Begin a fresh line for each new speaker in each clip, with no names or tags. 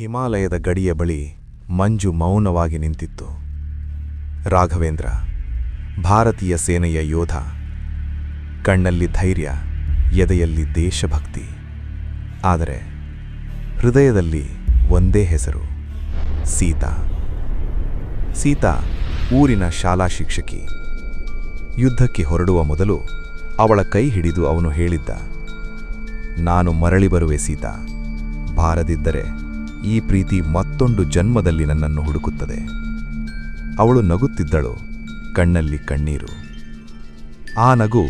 ಹಿಮಾಲಯದ ಗಡಿಯ ಬಳಿ ಮಂಜು ಮೌನವಾಗಿ ನಿಂತಿತ್ತು. ರಾಘವೇಂದ್ರ, ಭಾರತೀಯ ಸೇನೆಯ ಯೋಧ, ಕಣ್ಣಲ್ಲಿ ಧೈರ್ಯ, ಎದೆಯಲ್ಲಿ ದೇಶಭಕ್ತಿ, ಆದರೆ ಹೃದಯದಲ್ಲಿ ಒಂದೇ ಹೆಸರು, ಸೀತಾ. ಸೀತಾ ಊರಿನ ಶಾಲಾ ಶಿಕ್ಷಕಿ. ಯುದ್ಧಕ್ಕೆ ಹೊರಡುವ ಮೊದಲು ಅವಳ ಕೈ ಹಿಡಿದು ಅವನು ಹೇಳಿದ್ದ, ನಾನು ಮರಳಿ ಬರುವೆ ಸೀತಾ ಬಾರದಿದ್ದರೆ ಈ ಪ್ರೀತಿ ಮತ್ತೊಂದು ಜನ್ಮದಲ್ಲಿ ನನ್ನನ್ನು ಹುಡುಕುತ್ತದೆ. ಅವಳು ನಗುತ್ತಿದ್ದಳು, ಕಣ್ಣಲ್ಲಿ ಕಣ್ಣೀರು. ಆ ನಗು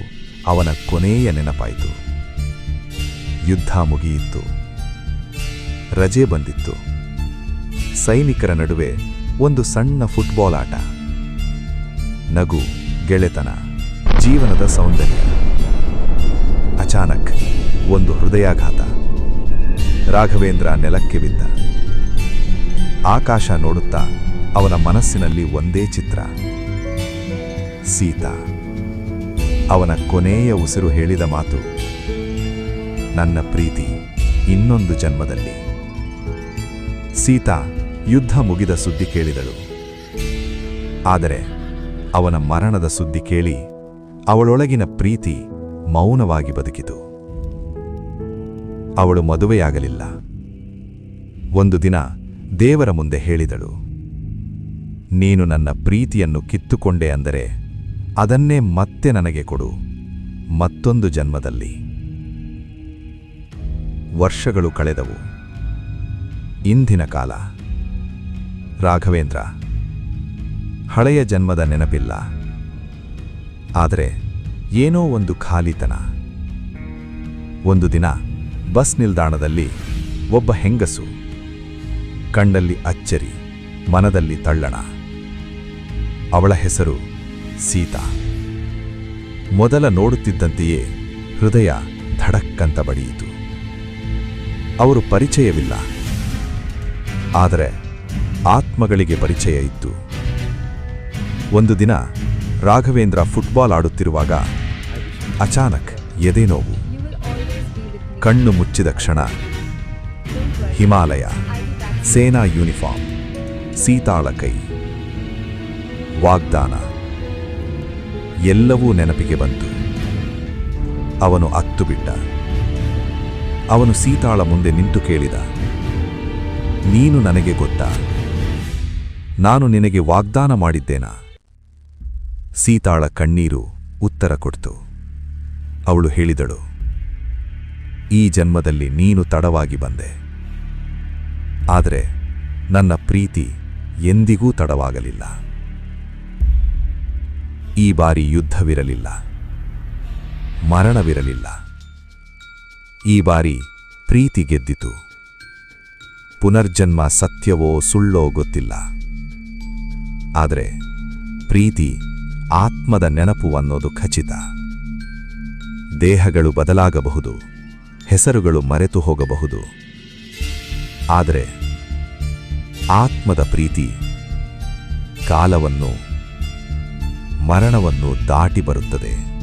ಅವನ ಕೊನೆಯ ನೆನಪಾಯಿತು. ಯುದ್ಧ ಮುಗಿಯಿತು. ರಜೆ ಬಂದಿತ್ತು. ಸೈನಿಕರ ನಡುವೆ ಒಂದು ಸಣ್ಣ ಫುಟ್ಬಾಲ್ ಆಟ. ನಗು ಗೆಳೆತನ, ಜೀವನದ ಸೌಂದರ್ಯ. ಅಚಾನಕ್, ಒಂದು ಹೃದಯಾಘಾತ. ರಾಘವೇಂದ್ರ ನೆಲಕ್ಕೆ ಬಿದ್ದ. ಆಕಾಶ ನೋಡುತ್ತಾ ಅವನ ಮನಸ್ಸಿನಲ್ಲಿ ಒಂದೇ ಚಿತ್ರ. ಸೀತಾ, ಅವನ ಕೊನೆಯ ಉಸಿರು ಹೇಳಿದ ಮಾತು, ನನ್ನ ಪ್ರೀತಿ ಇನ್ನೊಂದು ಜನ್ಮದಲ್ಲಿ. ಸೀತಾ ಯುದ್ಧ ಮುಗಿದ ಸುದ್ದಿ ಕೇಳಿದಳು. ಆದರೆ ಅವನ ಮರಣದ ಸುದ್ದಿ ಕೇಳಿ ಅವಳೊಳಗಿನ ಪ್ರೀತಿ ಮೌನವಾಗಿ ಬದುಕಿತು. ಅವಳು ಮದುವೆಯಾಗಲಿಲ್ಲ. ಒಂದು ದಿನ ದೇವರ ಮುಂದೆ ಹೇಳಿದಳು, ನೀನು ನನ್ನ ಪ್ರೀತಿಯನ್ನು ಕಿತ್ತುಕೊಂಡೆ ಅಂದರೆ ಅದನ್ನೇ ಮತ್ತೆ ನನಗೆ ಕೊಡು, ಮತ್ತೊಂದು ಜನ್ಮದಲ್ಲಿ. ವರ್ಷಗಳು ಕಳೆದವು. ಇಂದಿನ ಕಾಲ. ರಾಘವೇಂದ್ರ, ಹಳೆಯ ಜನ್ಮದ ನೆನಪಿಲ್ಲ. ಆದರೆ ಏನೋ ಒಂದು ಖಾಲಿತನ. ಒಂದು ದಿನ ಬಸ್ ನಿಲ್ದಾಣದಲ್ಲಿ ಒಬ್ಬ ಹೆಂಗಸು ಕಣ್ಣಲ್ಲಿ ಅಚ್ಚರಿ, ಮನದಲ್ಲಿ ತಳ್ಳಣ. ಅವಳ ಹೆಸರು ಸೀತಾ. ಮೊದಲ ನೋಡುತ್ತಿದ್ದಂತೆಯೇ ಹೃದಯ ಧಡಕ್ಕಂತ ಬಡಿಯಿತು. ಅವರು ಪರಿಚಯವಿಲ್ಲ. ಆದರೆ ಆತ್ಮಗಳಿಗೆ ಪರಿಚಯ ಇತ್ತು. ಒಂದು ದಿನ ರಾಘವೇಂದ್ರ ಫುಟ್ಬಾಲ್ ಆಡುತ್ತಿರುವಾಗ ಅಚಾನಕ್ ಎದೆ ನೋವು. ಕಣ್ಣು ಮುಚ್ಚಿದ ಕ್ಷಣ. ಹಿಮಾಲಯ. ಸೇನಾ ಯೂನಿಫಾರ್ಮ್, ಸೀತಾಳ ಕೈ. ವಾಗ್ದಾನ. ಎಲ್ಲವೂ ನೆನಪಿಗೆ ಬಂತು. ಅವನು ಅತ್ತು ಬಿಟ್ಟ. ಅವನು ಸೀತಾಳ ಮುಂದೆ ನಿಂತು ಕೇಳಿದ. ನೀನು ನನಗೆ ಗೊತ್ತಾ. ನಾನು ನಿನಗೆ ವಾಗ್ದಾನ ಮಾಡಿದ್ದೇನಾ? ಸೀತಾಳ ಕಣ್ಣೀರು ಉತ್ತರ ಕೊಡ್ತು. ಅವಳು ಹೇಳಿದಳು ಈ ಜನ್ಮದಲ್ಲಿ ನೀನು ತಡವಾಗಿ ಬಂದೆ. ಆದರೆ ನನ್ನ ಪ್ರೀತಿ ಎಂದಿಗೂ ತಡವಾಗಲಿಲ್ಲ. ಈ ಬಾರಿ ಯುದ್ಧವಿರಲಿಲ್ಲ. ಮರಣವಿರಲಿಲ್ಲ. ಈ ಬಾರಿ ಪ್ರೀತಿ ಗೆದ್ದಿತು. ಪುನರ್ಜನ್ಮ ಸತ್ಯವೋ ಸುಳ್ಳೋ ಗೊತ್ತಿಲ್ಲ. ಆದರೆ ಪ್ರೀತಿ ಆತ್ಮದ ನೆನಪು ಅನ್ನೋದು ಖಚಿತ. ದೇಹಗಳು ಬದಲಾಗಬಹುದು. ಹೆಸರುಗಳು ಮರೆತು ಹೋಗಬಹುದು. ಆದರೆ ಆತ್ಮದ ಪ್ರೀತಿ ಕಾಲವನ್ನು ಮರಣವನ್ನು ದಾಟಿ ಬರುತ್ತದೆ.